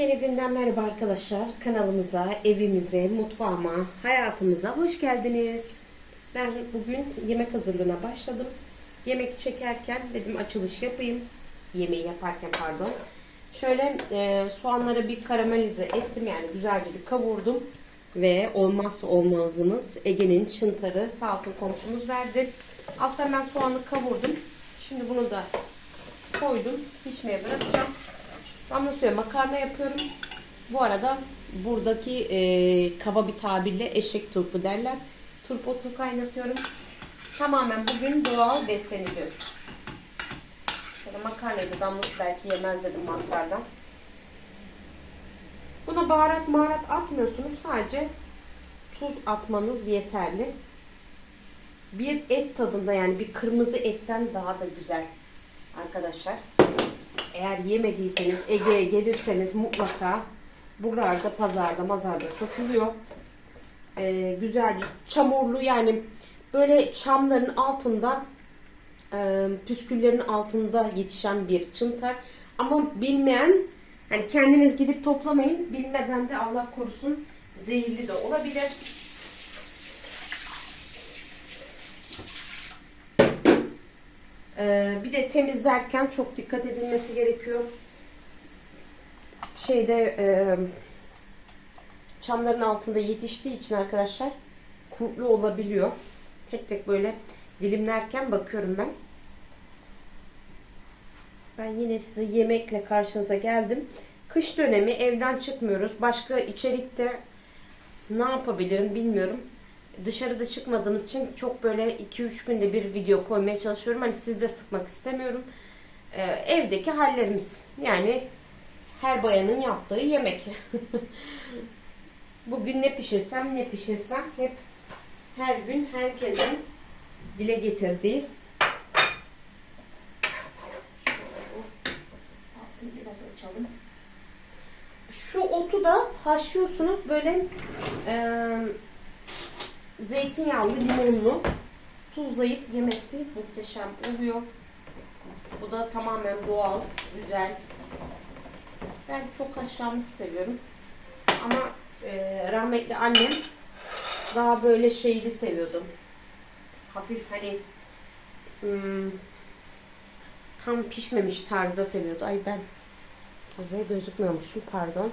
Yeniden merhaba arkadaşlar. Kanalımıza, evimize, mutfağıma, hayatımıza hoş geldiniz. Ben bugün yemek hazırlığına başladım. Yemek çekerken dedim açılış yapayım. Yemeği yaparken pardon. Şöyle e, soğanları bir karamelize ettim yani güzelce bir kavurdum. Ve olmazsa olmazımız Ege'nin çıntarı sağ olsun komşumuz verdi. Alttan ben soğanı kavurdum. Şimdi bunu da koydum. Pişmeye bırakacağım. Damla suya makarna yapıyorum. Bu arada buradaki e, kaba bir tabirle eşek turpu derler. Turp otu kaynatıyorum. Tamamen bugün doğal besleneceğiz. Şöyle makarnayı da belki yemez dedim mantardan. Buna baharat maharat atmıyorsunuz. Sadece tuz atmanız yeterli. Bir et tadında yani bir kırmızı etten daha da güzel arkadaşlar. Eğer yemediyseniz Ege'ye gelirseniz mutlaka buralarda pazarda mazarda satılıyor. Ee, güzelce çamurlu yani böyle çamların altında e, püsküllerin altında yetişen bir çıntar. Ama bilmeyen hani kendiniz gidip toplamayın. Bilmeden de Allah korusun zehirli de olabilir. Ee, bir de temizlerken çok dikkat edilmesi gerekiyor. Şeyde e, çamların altında yetiştiği için arkadaşlar kurtlu olabiliyor. Tek tek böyle dilimlerken bakıyorum ben. Ben yine size yemekle karşınıza geldim. Kış dönemi evden çıkmıyoruz. Başka içerikte ne yapabilirim bilmiyorum dışarıda çıkmadığınız için çok böyle 2-3 günde bir video koymaya çalışıyorum. Hani siz de sıkmak istemiyorum. Ee, evdeki hallerimiz. Yani her bayanın yaptığı yemek. Bugün ne pişirsem ne pişirsem hep her gün herkesin dile getirdiği. Şu otu da haşlıyorsunuz böyle eee zeytinyağlı, limonlu tuzlayıp yemesi muhteşem oluyor. Bu da tamamen doğal, güzel. Ben çok haşlanmış seviyorum. Ama e, rahmetli annem daha böyle şeyli seviyordum. Hafif hani hmm, tam pişmemiş tarzda seviyordu. Ay ben size gözükmüyormuşum pardon.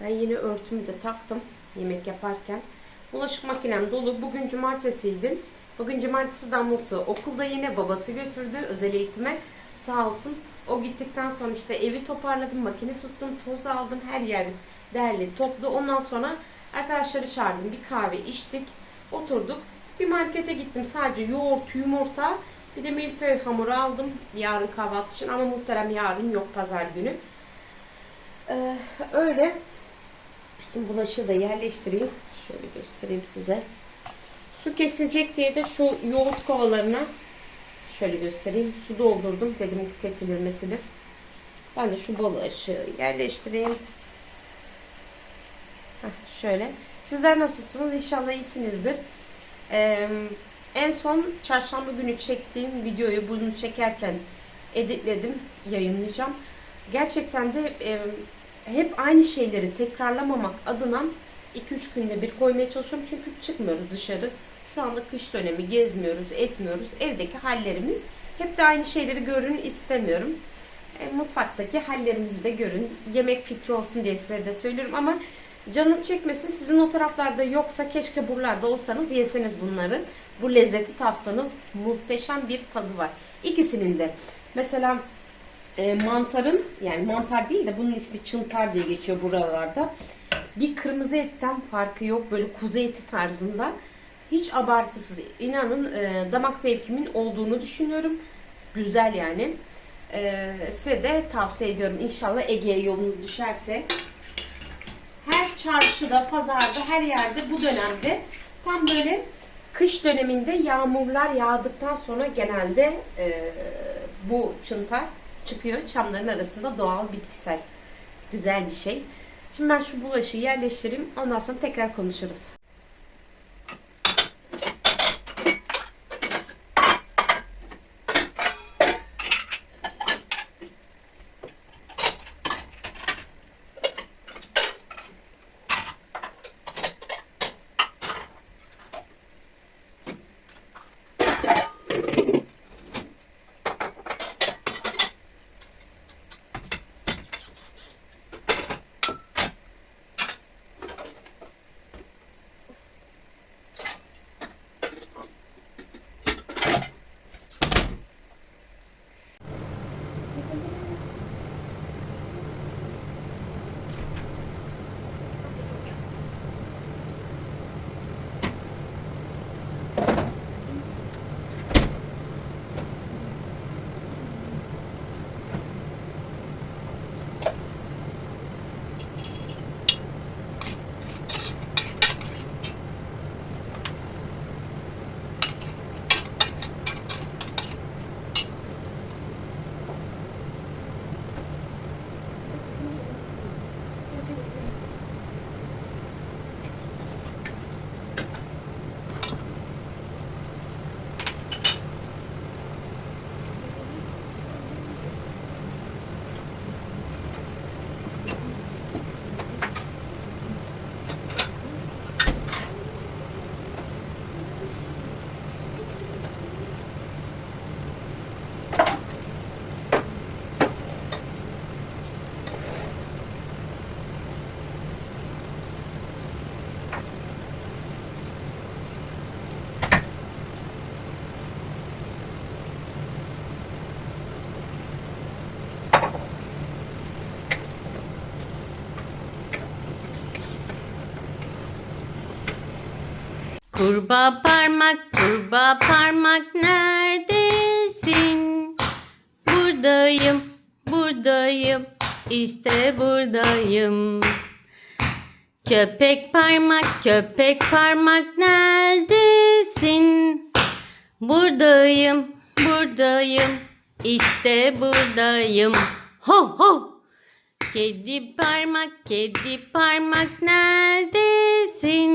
Ben yine örtümü de taktım yemek yaparken. Bulaşık makinem dolu. Bugün cumartesiydi. Bugün cumartesi damlası okulda yine babası götürdü özel eğitime. Sağ olsun. O gittikten sonra işte evi toparladım, makine tuttum, toz aldım, her yer derli, toplu. Ondan sonra arkadaşları çağırdım, bir kahve içtik, oturduk. Bir markete gittim sadece yoğurt, yumurta, bir de milföy hamuru aldım yarın kahvaltı için ama muhterem yarın yok pazar günü. Ee, öyle. Şimdi bulaşığı da yerleştireyim. Şöyle göstereyim size. Su kesilecek diye de şu yoğurt kovalarına şöyle göstereyim. Su doldurdum dedim kesilmesini. Ben de şu bulaşığı yerleştireyim. Heh, şöyle. Sizler nasılsınız? İnşallah iyisinizdir. Ee, en son çarşamba günü çektiğim videoyu bunu çekerken editledim. Yayınlayacağım. Gerçekten de e, hep aynı şeyleri tekrarlamamak adına 2-3 günde bir koymaya çalışıyorum. Çünkü çıkmıyoruz dışarı. Şu anda kış dönemi gezmiyoruz, etmiyoruz. Evdeki hallerimiz hep de aynı şeyleri görün istemiyorum. E, mutfaktaki hallerimizi de görün. Yemek fikri olsun diye size de söylüyorum ama canınız çekmesin. Sizin o taraflarda yoksa keşke buralarda olsanız yeseniz bunları. Bu lezzeti tatsanız muhteşem bir tadı var. İkisinin de. Mesela e, mantarın yani mantar değil de bunun ismi çıntar diye geçiyor buralarda. Bir kırmızı etten farkı yok. Böyle kuzu eti tarzında. Hiç abartısız. İnanın e, damak zevkimin olduğunu düşünüyorum. Güzel yani. E, size de tavsiye ediyorum. İnşallah Ege'ye yolunuz düşerse. Her çarşıda, pazarda, her yerde bu dönemde tam böyle kış döneminde yağmurlar yağdıktan sonra genelde e, bu çıntar çıkıyor. Çamların arasında doğal bitkisel. Güzel bir şey. Şimdi ben şu bulaşığı yerleştireyim. Ondan sonra tekrar konuşuruz. Kurbağa parmak, kurbağa parmak neredesin? Buradayım, buradayım, işte buradayım. Köpek parmak, köpek parmak neredesin? Buradayım, buradayım, işte buradayım. Ho ho! Kedi parmak, kedi parmak neredesin?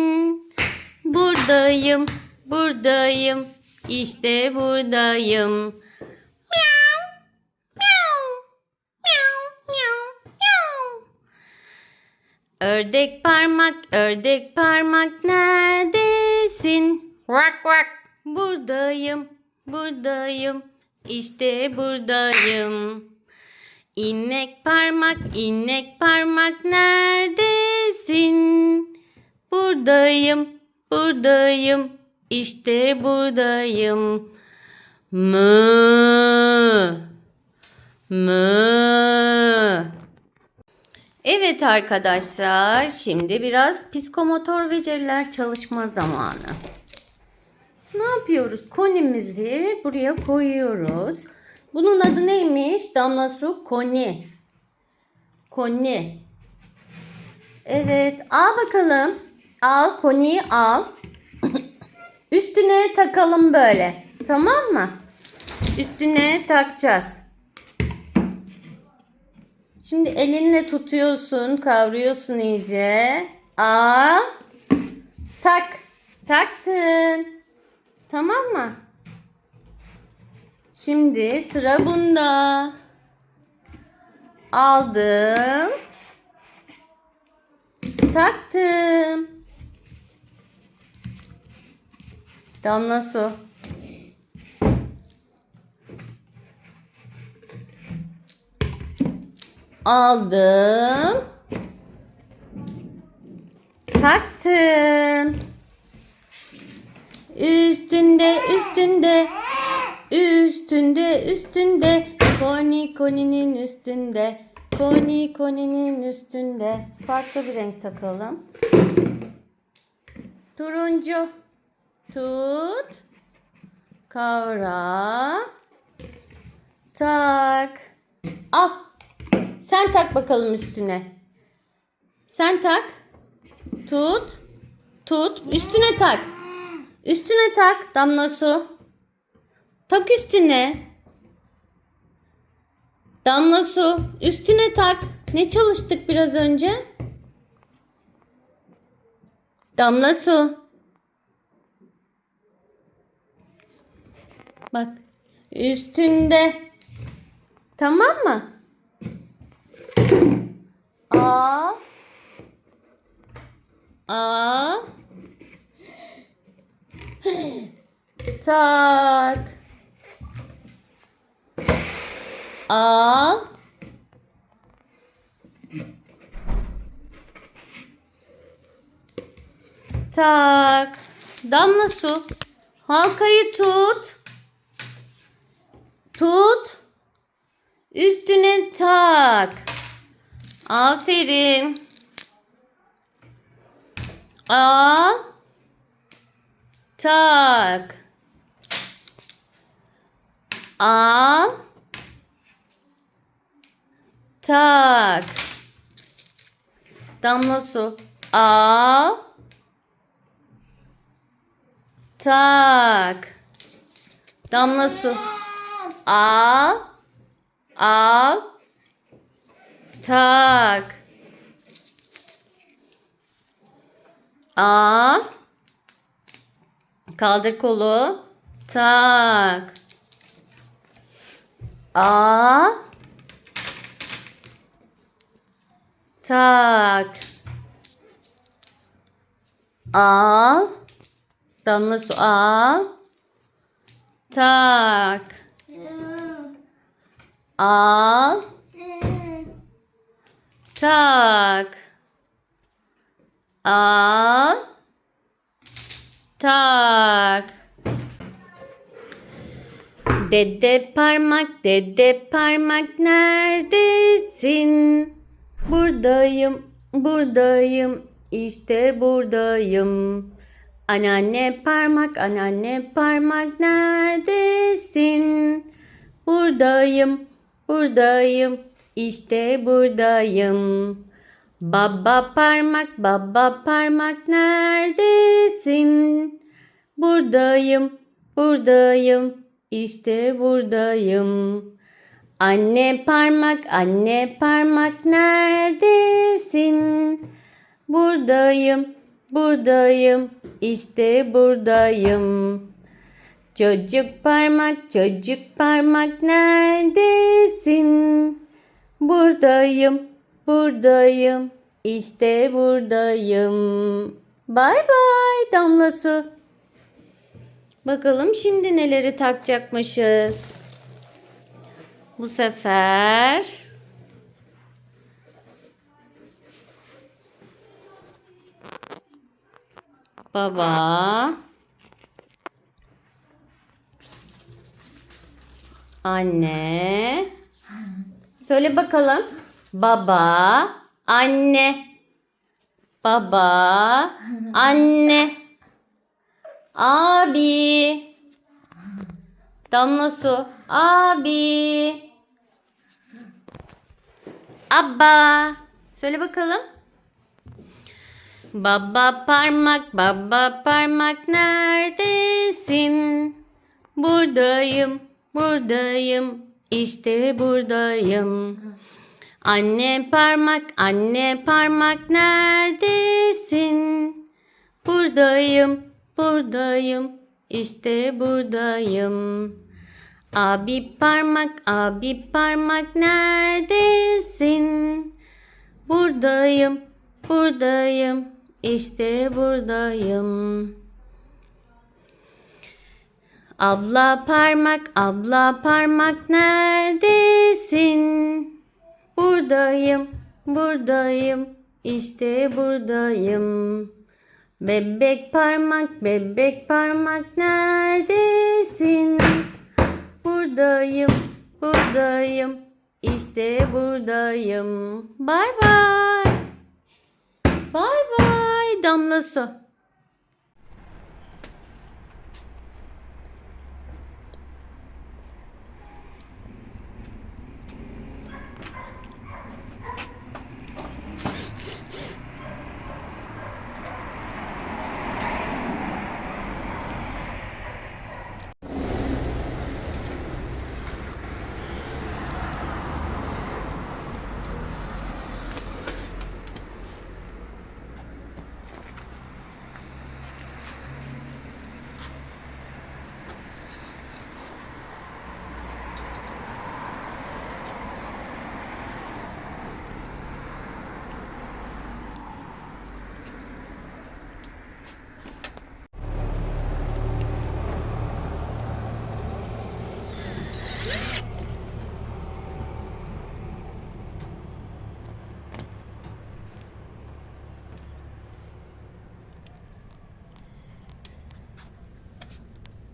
Buradayım, buradayım, işte buradayım. Miau, miau, miau, miau, miau. Ördek parmak, ördek parmak neredesin? Vak vak. Buradayım, buradayım, işte buradayım. İnek parmak, inek parmak neredesin? Buradayım, buradayım, işte buradayım. Mı, mı. Evet arkadaşlar, şimdi biraz psikomotor beceriler çalışma zamanı. Ne yapıyoruz? Konimizi buraya koyuyoruz. Bunun adı neymiş? Damla su koni. Koni. Evet, al bakalım. Al koniyi al. Üstüne takalım böyle. Tamam mı? Üstüne takacağız. Şimdi elinle tutuyorsun, kavruyorsun iyice. Al. Tak. Taktın. Tamam mı? Şimdi sıra bunda. Aldım. Taktım. Damla su. Aldım. Taktım. Üstünde üstünde üstünde üstünde koni koninin üstünde koni koninin üstünde farklı bir renk takalım. Turuncu tut. Kavra. Tak. Al. Sen tak bakalım üstüne. Sen tak. Tut. Tut. Üstüne tak. Üstüne tak damla su. Tak üstüne. Damla su üstüne tak. Ne çalıştık biraz önce? Damla su Bak. Üstünde. Tamam mı? A. A. Tak. A. Tak. Damla su. Halkayı tut. Tut. Üstüne tak. Aferin. Al. Tak. Al. Tak. Damla su. Al. Tak. Damla su. Al. Al. Tak. Al. Kaldır kolu. Tak. Al. Tak. Al. Damla su al. Tak. Al. Tak. Al. Tak. Dede parmak, dede parmak neredesin? Buradayım, buradayım, işte buradayım. Anneanne parmak, anneanne parmak neredesin? Buradayım, buradayım, işte buradayım. Baba parmak, baba parmak neredesin? Buradayım, buradayım, işte buradayım. Anne parmak, anne parmak neredesin? Buradayım, buradayım, işte buradayım. Çocuk parmak, çocuk parmak neredesin? Buradayım, buradayım, işte buradayım. Bay bay Damla Su. Bakalım şimdi neleri takacakmışız. Bu sefer baba anne söyle bakalım baba anne baba anne abi Damla su. Abi. Abba. Söyle bakalım. Baba parmak, baba parmak neredesin? Buradayım, buradayım, işte buradayım. Anne parmak, anne parmak neredesin? Buradayım, buradayım, işte buradayım. Abi parmak, abi parmak neredesin? Buradayım, buradayım, işte buradayım. Abla parmak, abla parmak neredesin? Buradayım, buradayım, işte buradayım. Bebek parmak, bebek parmak neredesin? Buradayım, buradayım, işte buradayım. Bay bay. Damla Su.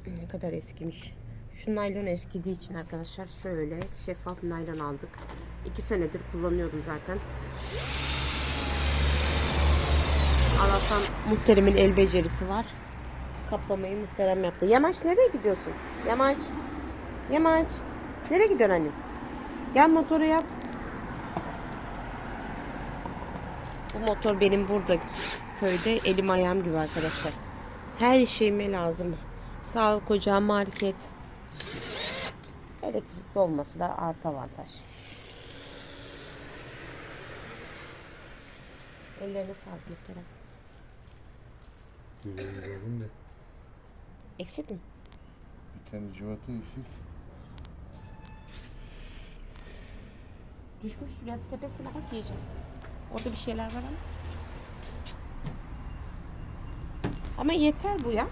Ne kadar eskimiş. Şu naylon eskidiği için arkadaşlar şöyle şeffaf naylon aldık. İki senedir kullanıyordum zaten. Allah'tan muhterimin el becerisi var. Kaplamayı muhterem yaptı. Yamaç nereye gidiyorsun? Yamaç. Yamaç. Nereye gidiyorsun annem? Gel motora yat. Bu motor benim burada köyde elim ayağım gibi arkadaşlar. Her şeyime lazım. Sağlık ocağı, market. Elektrikli olması da artı avantaj. Ellerine sağlık muhterem. Gördüm de Eksik mi? bir tane civata eksik. Düşmüş ya tepesine bak yiyeceğim. Orada bir şeyler var ama. Cık. Ama yeter bu ya.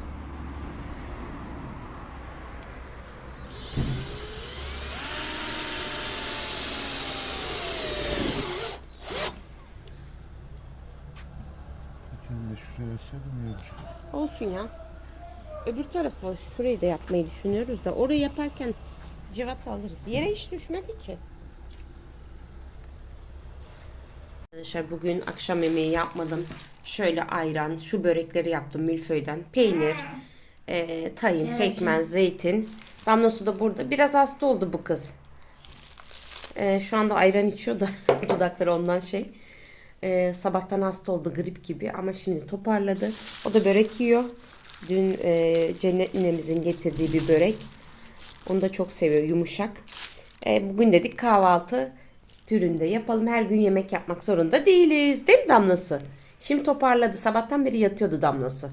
Şuraya ya. Olsun ya. Öbür tarafı şurayı da yapmayı düşünüyoruz da orayı yaparken civata alırız. Yere hiç düşmedi ki. Arkadaşlar bugün akşam yemeği yapmadım. Şöyle ayran, şu börekleri yaptım milföyden. Peynir, e, tahin, pekmez, zeytin. Damlası da burada. Biraz hasta oldu bu kız. E, şu anda ayran içiyor da dudakları ondan şey. E, sabahtan hasta oldu grip gibi ama şimdi toparladı. O da börek yiyor. Dün e, Cennet ninemizin getirdiği bir börek. Onu da çok seviyor yumuşak. E, bugün dedik kahvaltı türünde yapalım. Her gün yemek yapmak zorunda değiliz. Değil mi Damlası? Şimdi toparladı. Sabahtan beri yatıyordu Damlası.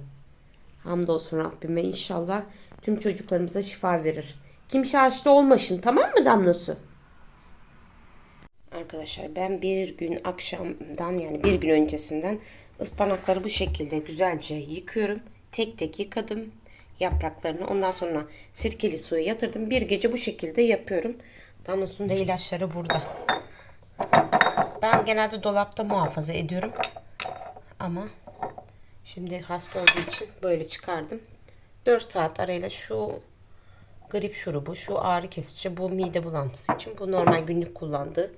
Hamdolsun Rabbime inşallah tüm çocuklarımıza şifa verir. Kimse hasta olmasın tamam mı Damlası? Arkadaşlar ben bir gün akşamdan yani bir gün öncesinden ıspanakları bu şekilde güzelce yıkıyorum. Tek tek yıkadım yapraklarını. Ondan sonra sirkeli suya yatırdım. Bir gece bu şekilde yapıyorum. Damlasının da ilaçları burada. Ben genelde dolapta muhafaza ediyorum. Ama şimdi hasta olduğu için böyle çıkardım. 4 saat arayla şu grip şurubu, şu ağrı kesici, bu mide bulantısı için, bu normal günlük kullandığı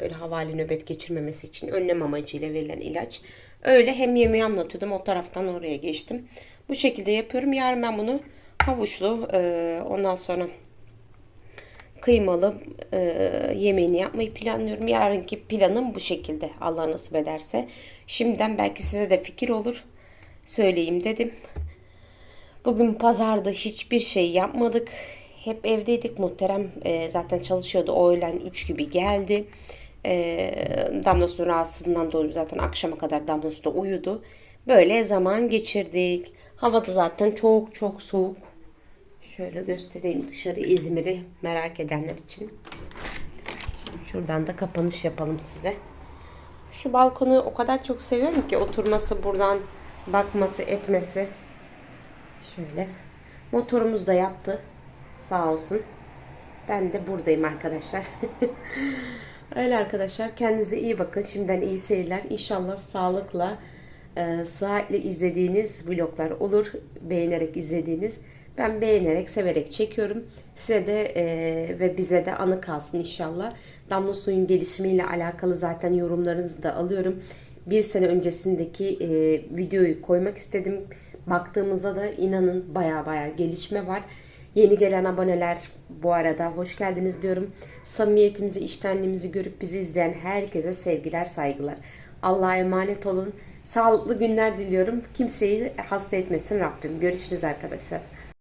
böyle havali nöbet geçirmemesi için önlem amacıyla verilen ilaç. Öyle hem yemeği anlatıyordum o taraftan oraya geçtim. Bu şekilde yapıyorum. Yarın ben bunu havuçlu e, ondan sonra kıymalı e, yemeğini yapmayı planlıyorum. Yarınki planım bu şekilde Allah nasip ederse. Şimdiden belki size de fikir olur. Söyleyeyim dedim. Bugün pazarda hiçbir şey yapmadık. Hep evdeydik. Muhterem e, zaten çalışıyordu. O öğlen 3 gibi geldi. E, Damlası rahatsızlığından dolayı zaten akşama kadar Damlası da uyudu. Böyle zaman geçirdik. Hava da zaten çok çok soğuk. Şöyle göstereyim dışarı İzmir'i merak edenler için. Şuradan da kapanış yapalım size. Şu balkonu o kadar çok seviyorum ki oturması buradan bakması etmesi. Şöyle. Motorumuz da yaptı. Sağ olsun. Ben de buradayım arkadaşlar. Öyle arkadaşlar. Kendinize iyi bakın. Şimdiden iyi seyirler. İnşallah sağlıkla, e, sıhhatle izlediğiniz vloglar olur. Beğenerek izlediğiniz. Ben beğenerek, severek çekiyorum. Size de e, ve bize de anı kalsın inşallah. Damla suyun gelişimiyle alakalı zaten yorumlarınızı da alıyorum. Bir sene öncesindeki e, videoyu koymak istedim. Baktığımızda da inanın baya baya gelişme var. Yeni gelen aboneler bu arada hoş geldiniz diyorum. Samimiyetimizi, iştenliğimizi görüp bizi izleyen herkese sevgiler, saygılar. Allah'a emanet olun. Sağlıklı günler diliyorum. Kimseyi hasta etmesin Rabbim. Görüşürüz arkadaşlar.